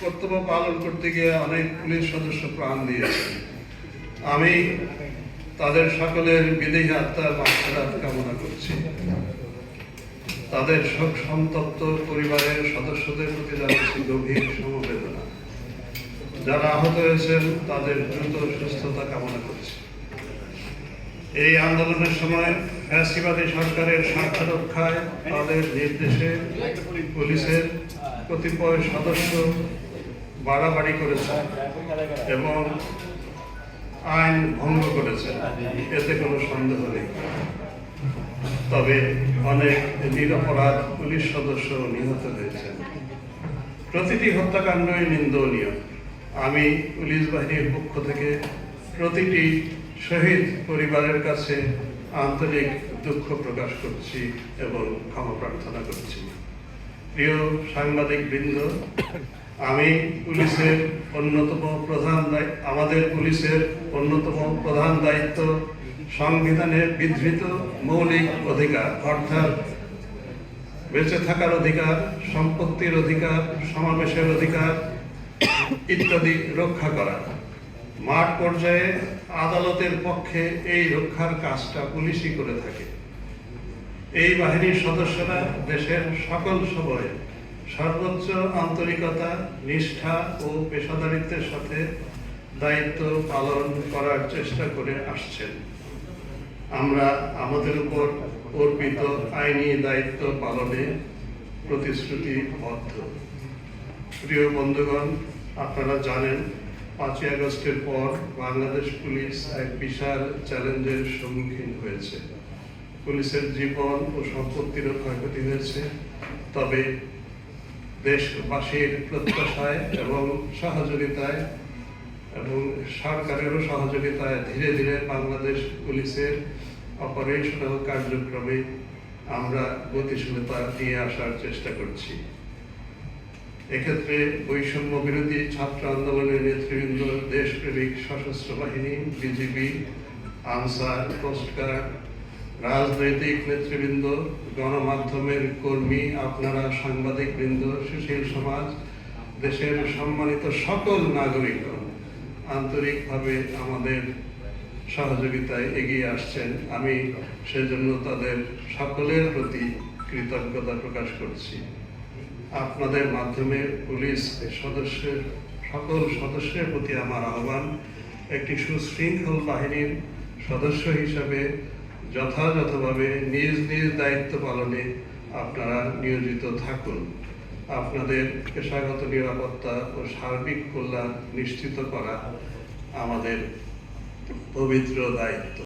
কর্তব্য পালন করতে গিয়ে অনেক পুলিশ সদস্য প্রাণ দিয়েছেন আমি তাদের সকলের বিদেহী আত্মার মাত্রাত কামনা করছি। তাদের শোক সন্তপ্ত পরিবারের সদস্যদের প্রতি জানাচ্ছি গভীর সমবেদনা। যারা আহত হয়েছেন, তাদের দ্রুত সুস্থতা কামনা করছি। এই আন্দোলনের সময় ফ্যাসিবাদী সরকারের স্বার্থ রক্ষায় তাদের নির্দেশে পুলিশের কতিপয় সদস্য বাড়াবাড়ি করেছে এবং আইন ভঙ্গ করেছে। এতে কোনো সন্দেহ নেই। তবে অনেক নিরপরাধ পুলিশ সদস্য নিহত হয়েছেন। প্রতিটি হত্যাকাণ্ডই নিন্দনীয়। আমি পুলিশ বাহিনীর পক্ষ থেকে প্রতিটি শহীদ পরিবারের কাছে আন্তরিক দুঃখ প্রকাশ করছি এবং ক্ষমা প্রার্থনা করছি। প্রিয় সাংবাদিক বৃন্দ আমি পুলিশের অন্যতম প্রধান আমাদের পুলিশের অন্যতম প্রধান দায়িত্ব সংবিধানে বিধৃত মৌলিক অধিকার, অর্থাৎ বেঁচে থাকার অধিকার, সম্পত্তির অধিকার, সমাবেশের অধিকার ইত্যাদি রক্ষা করা। মাঠ পর্যায়ে আদালতের পক্ষে এই রক্ষার কাজটা পুলিশই করে থাকে। এই বাহিনীর সদস্যরা দেশের সকল সময়ে সর্বোচ্চ আন্তরিকতা, নিষ্ঠা ও পেশাদারিত্বের সাথে দায়িত্ব পালন করার চেষ্টা করে আসছেন। আমরা আমাদের উপর অর্পিত আইনি দায়িত্ব পালনে প্রতিশ্রুতিবদ্ধ। প্রিয় বন্ধুগণ, আপনারা জানেন, পাঁচই আগস্টের পর বাংলাদেশ পুলিশ এক বিশাল চ্যালেঞ্জের সম্মুখীন হয়েছে। পুলিশের জীবন ও সম্পত্তিরও ক্ষয়ক্ষতি হয়েছে। তবে দেশবাসীর প্রত্যাশায় এবং সহযোগিতায় এবং সরকারেরও সহযোগিতায় ধীরে ধীরে বাংলাদেশ পুলিশের অপারেশনাল কার্যক্রমে আমরা গতিশীলতা নিয়ে আসার চেষ্টা করছি। এক্ষেত্রে বৈষম্য বিরোধী ছাত্র আন্দোলনের নেতৃবৃন্দ, দেশপ্রেমিক সশস্ত্র বাহিনী, বিজিবি, আনসার, কোস্টগার্ড রাজনৈতিক নেতৃবৃন্দ, গণমাধ্যমের কর্মী, আপনারা সাংবাদিক বৃন্দ সুশীল সমাজ, দেশের সম্মানিত সকল নাগরিক, আন্তরিকভাবে আমাদের সহযোগিতায় এগিয়ে আসছেন। আমি সেজন্য তাদের সকলের প্রতি কৃতজ্ঞতা প্রকাশ করছি। আপনাদের মাধ্যমে পুলিশ সদস্যের, সকল সদস্যের প্রতি আমার আহ্বান, একটি সুশৃঙ্খল বাহিনীর সদস্য হিসাবে যথাযথভাবে নিজ নিজ দায়িত্ব পালনে আপনারা নিয়োজিত থাকুন। আপনাদের পেশাগত নিরাপত্তা ও সার্বিক কল্যাণ নিশ্চিত করা আমাদের পবিত্র দায়িত্ব।